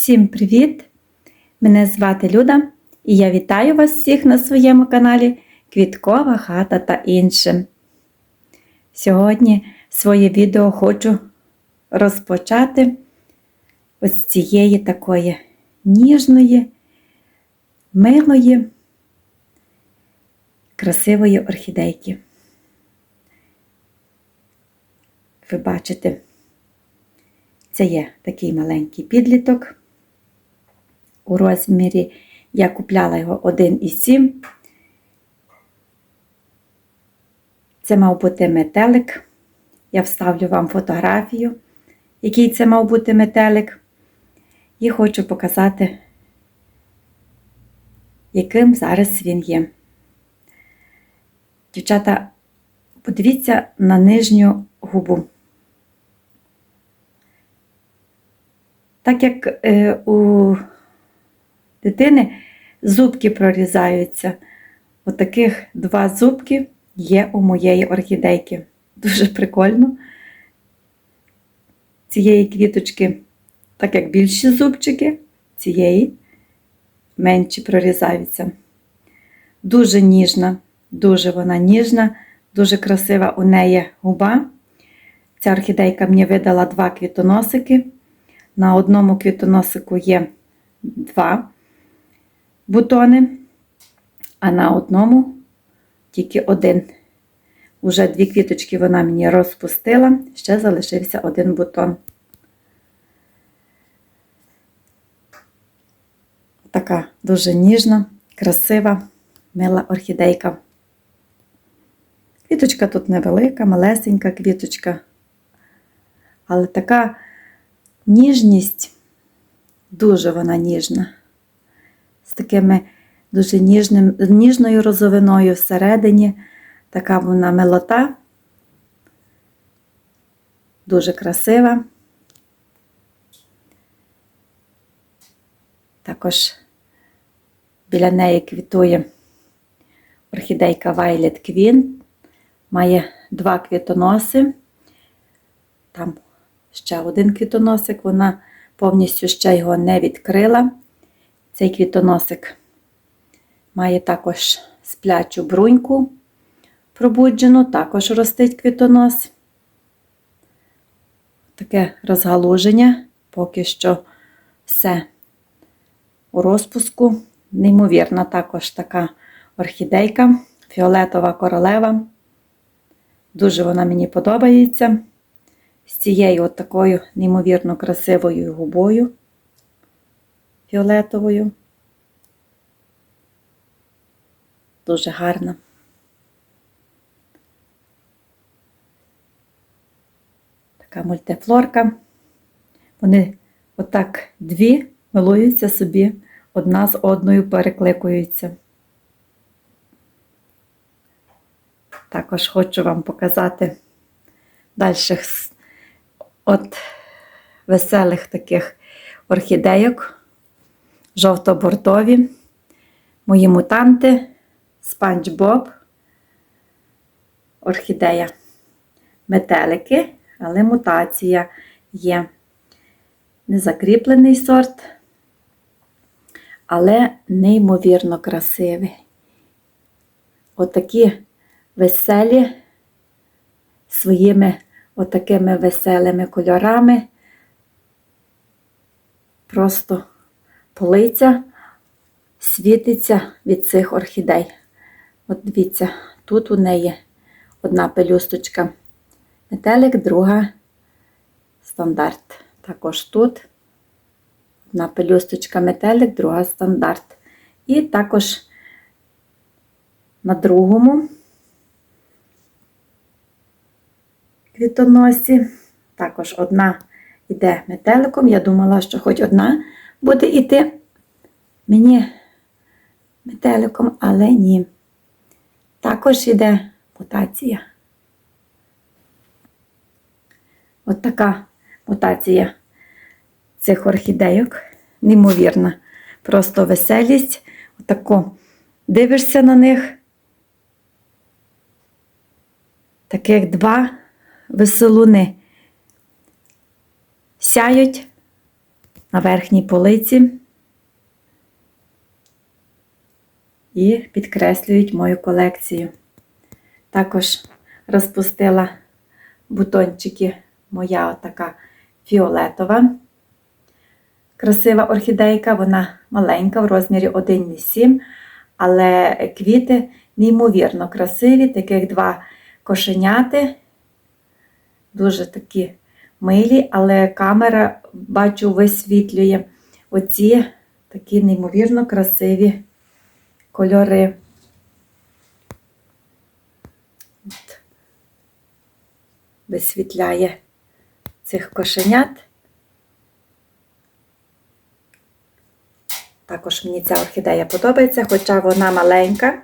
Всім привіт! Мене звати Люда і я вітаю вас всіх на своєму каналі Квіткова хата та інше. Сьогодні своє відео хочу розпочати ось цієї такої ніжної, милої, красивої орхідейки. Ви бачите, це є такий маленький підліток. У розмірі я купляла його 1,7. Це мав бути метелик. Я вставлю вам фотографію, який це мав бути метелик. І хочу показати, яким зараз він є. Дівчата, подивіться на нижню губу. Так як е, у дитини зубки прорізаються, отаких два зубки є у моєї орхідейки. Дуже прикольно. Цієї квіточки, так як більші зубчики, цієї менші прорізаються. Дуже ніжна, дуже вона ніжна, дуже красива у неї губа. Ця орхідейка мені видала два квітоносики. На одному квітоносику є два бутони, а на одному тільки один. Уже дві квіточки вона мені розпустила, ще залишився один бутон. Така дуже ніжна, красива, мила орхідейка. Квіточка тут невелика, малесенька квіточка, але така ніжність, дуже вона ніжна, з такими дуже ніжним, ніжною розовиною всередині, така вона милота, дуже красива. Також біля неї квітує орхідейка Violet Queen, має два квітоноси. Там ще один квітоносик, вона повністю ще його не відкрила. Цей квітоносик має також сплячу бруньку пробуджену, також ростить квітонос. Таке розгалуження, поки що все у розпуску. Неймовірна також така орхідейка, фіолетова королева. Дуже вона мені подобається з цією от такою неймовірно красивою губою фіолетовою. Дуже гарна. Така мультифлорка. Вони отак дві милуються собі, одна з одною перекликуються. Також хочу вам показати дальших от веселих таких орхідейок, жовто-бортові, мої мутанти, спанч Боб, орхідея, метелики, але мутація є. Незакріплений сорт, але неймовірно красивий. Отакі веселі своїми отакими веселими кольорами. Просто полиця світиться від цих орхідей. От дивіться, тут у неї одна пелюсточка метелик, друга стандарт. Також тут одна пелюсточка метелик, друга стандарт. І також на другому квітоносі. Також одна йде метеликом. Я думала, що хоч одна буде йти мені метеликом, але ні. Також йде мутація. От така мутація цих орхідейок, неймовірна. Просто веселість. Отако дивишся на них. Таких два веселуни сяють на верхній полиці і підкреслюють мою колекцію. Також розпустила бутончики моя отака фіолетова. Красива орхідейка, вона маленька в розмірі 1,7, але квіти неймовірно красиві, таких два кошеняти, дуже такі милі, але камера, бачу, висвітлює оці такі неймовірно красиві кольори. От. Висвітляє цих кошенят. Також мені ця орхідея подобається, хоча вона маленька,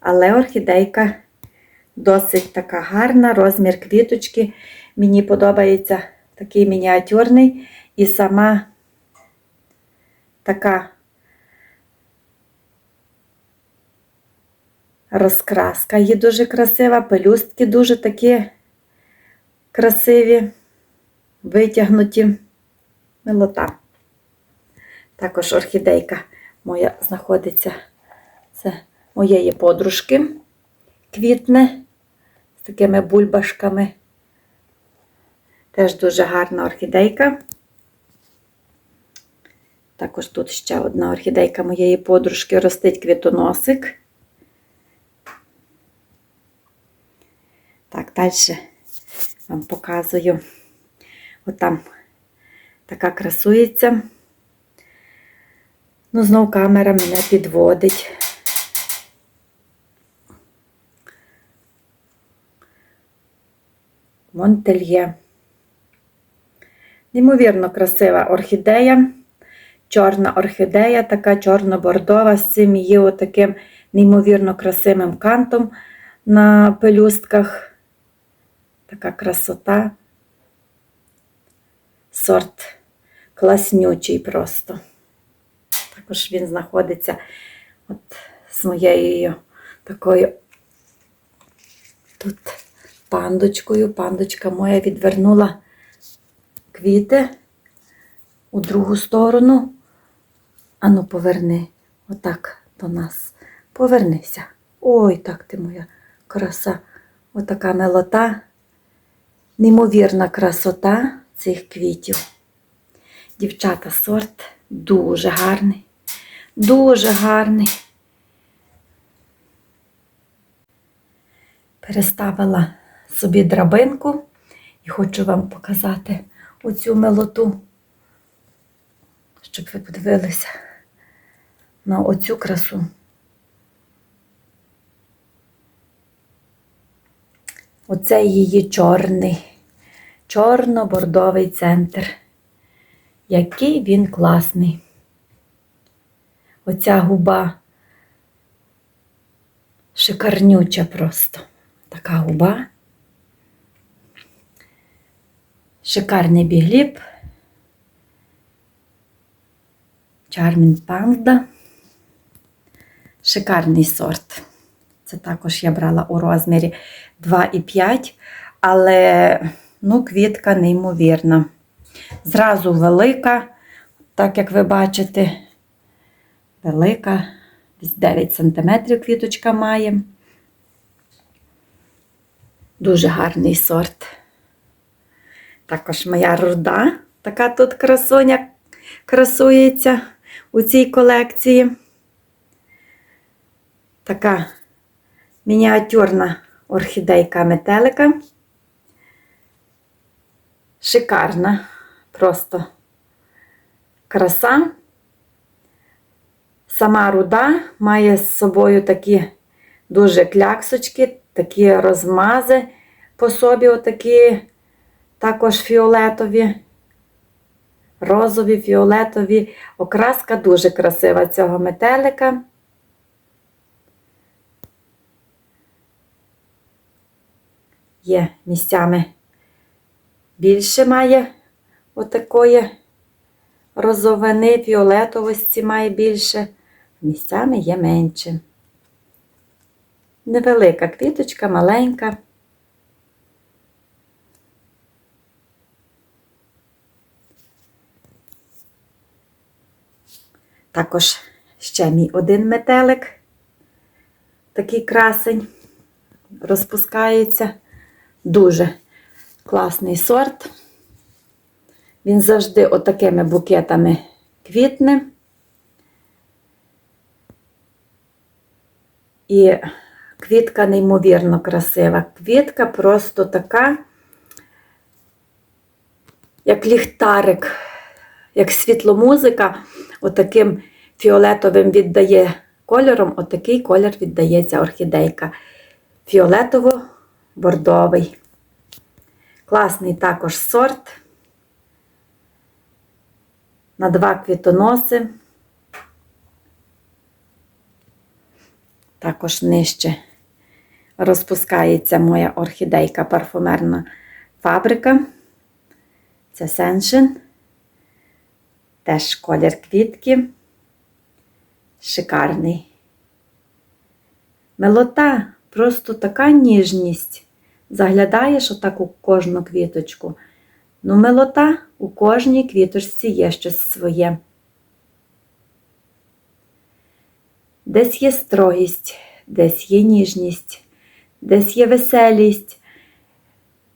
але орхідейка досить така гарна, розмір квіточки. Мені подобається такий мініатюрний і сама така розкраска її дуже красива, пелюстки дуже такі красиві, витягнуті милота. Також орхідейка моя знаходиться це моєї подружки квітне з такими бульбашками. Теж дуже гарна орхідейка. Також тут ще одна орхідейка моєї подружки ростить квітоносик. Так, далі вам показую. Отам така красується. Ну, знов камера мене підводить. Монтельє. Неймовірно красива орхідея. Чорна орхідея, така чорно-бордова, з цим її отаким неймовірно красивим кантом на пелюстках. Така красота. Сорт класнючий просто. Також він знаходиться от з моєю такою тут пандочкою. Пандочка моя відвернула квіти у другу сторону. Ану, поверни отак до нас. Повернися. Ой, так ти моя краса. Отака милота, неймовірна красота цих квітів. Дівчата, сорт дуже гарний, дуже гарний. Переставила собі драбинку і хочу вам показати оцю милоту, щоб ви подивилися на оцю красу. Оце її чорний, чорно-бордовий центр. Який він класний. Оця губа шикарнюча просто. Така губа. Шикарний бігліп. Чармін Панда. Шикарний сорт. Це також я брала у розмірі 2,5, але ну, квітка неймовірна. Зразу велика, так як ви бачите, велика, десь 9 см квіточка має. Дуже гарний сорт. Також моя руда, така тут красуня красується у цій колекції. Така мініатюрна орхідейка метелика. Шикарна, просто краса. Сама руда має з собою такі дуже кляксочки, такі розмази по собі, отакі також фіолетові, розові, фіолетові. Окраска дуже красива цього метелика. Є місцями більше має отакої розовини, фіолетовості має більше, місцями є менше. Невелика квіточка, маленька. Також ще мій один метелик, такий красень, розпускається. Дуже класний сорт. Він завжди отакими букетами квітне. І квітка неймовірно красива. Квітка просто така, як ліхтарик, як світломузика, отаким фіолетовим віддає кольором, отакий колір віддається орхідейка. Фіолетово-бордовий. Класний також сорт. На два квітоноси. Також нижче розпускається моя орхідейка парфумерна фабрика. Це Сеншин. Теж колір квітки. Шикарний. Милота просто така ніжність. Заглядаєш отак у кожну квіточку. Ну, милота у кожній квіточці є щось своє. Десь є строгість, десь є ніжність, десь є веселість.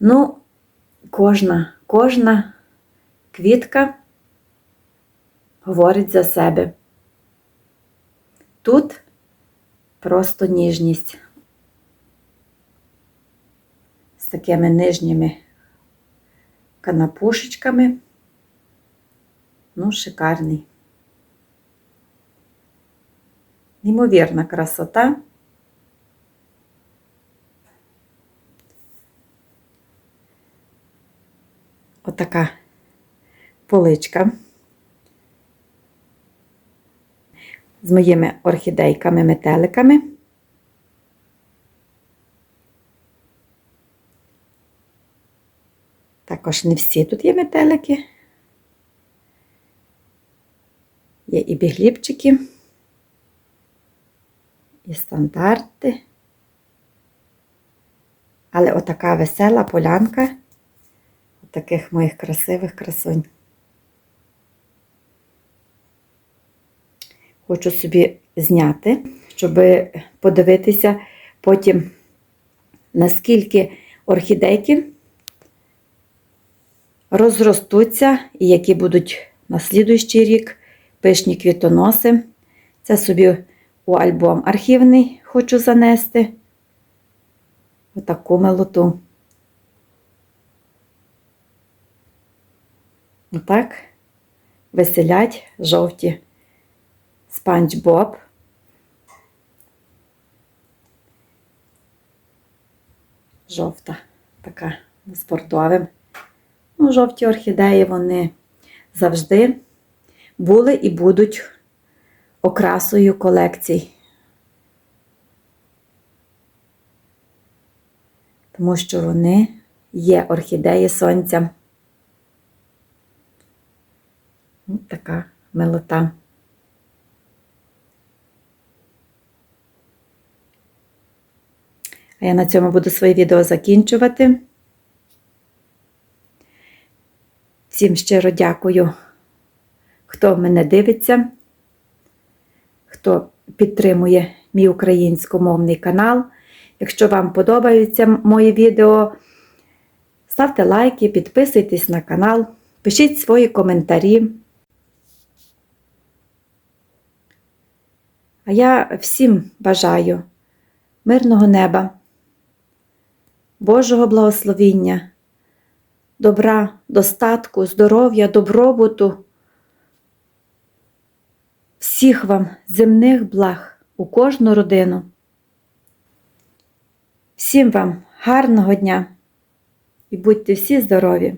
Ну, кожна, кожна квітка говорить за себе. Тут просто ніжність з такими нижніми канапушечками. Ну, шикарний. Неймовірна красота. Отака поличка з моїми орхідейками-метеликами. Також не всі тут є метелики. Є і бігліпчики, і стандарти. Але отака весела полянка таких моїх красивих красунь. Хочу собі зняти, щоб подивитися потім, наскільки орхідейки розростуться і які будуть на слідуючий рік пишні квітоноси. Це собі у альбом архівний хочу занести. Отаку милоту. Отак веселять жовті спанч Боб. Жовта така з бордовим. Ну, жовті орхідеї вони завжди були і будуть окрасою колекцій. Тому що вони є орхідеї сонця. Ось така милота. А я на цьому буду своє відео закінчувати. Всім щиро дякую, хто мене дивиться, хто підтримує мій українськомовний канал. Якщо вам подобаються мої відео, ставте лайки, підписуйтесь на канал, пишіть свої коментарі. А я всім бажаю мирного неба, Божого благословіння, добра, достатку, здоров'я, добробуту, всіх вам земних благ у кожну родину. Всім вам гарного дня і будьте всі здорові!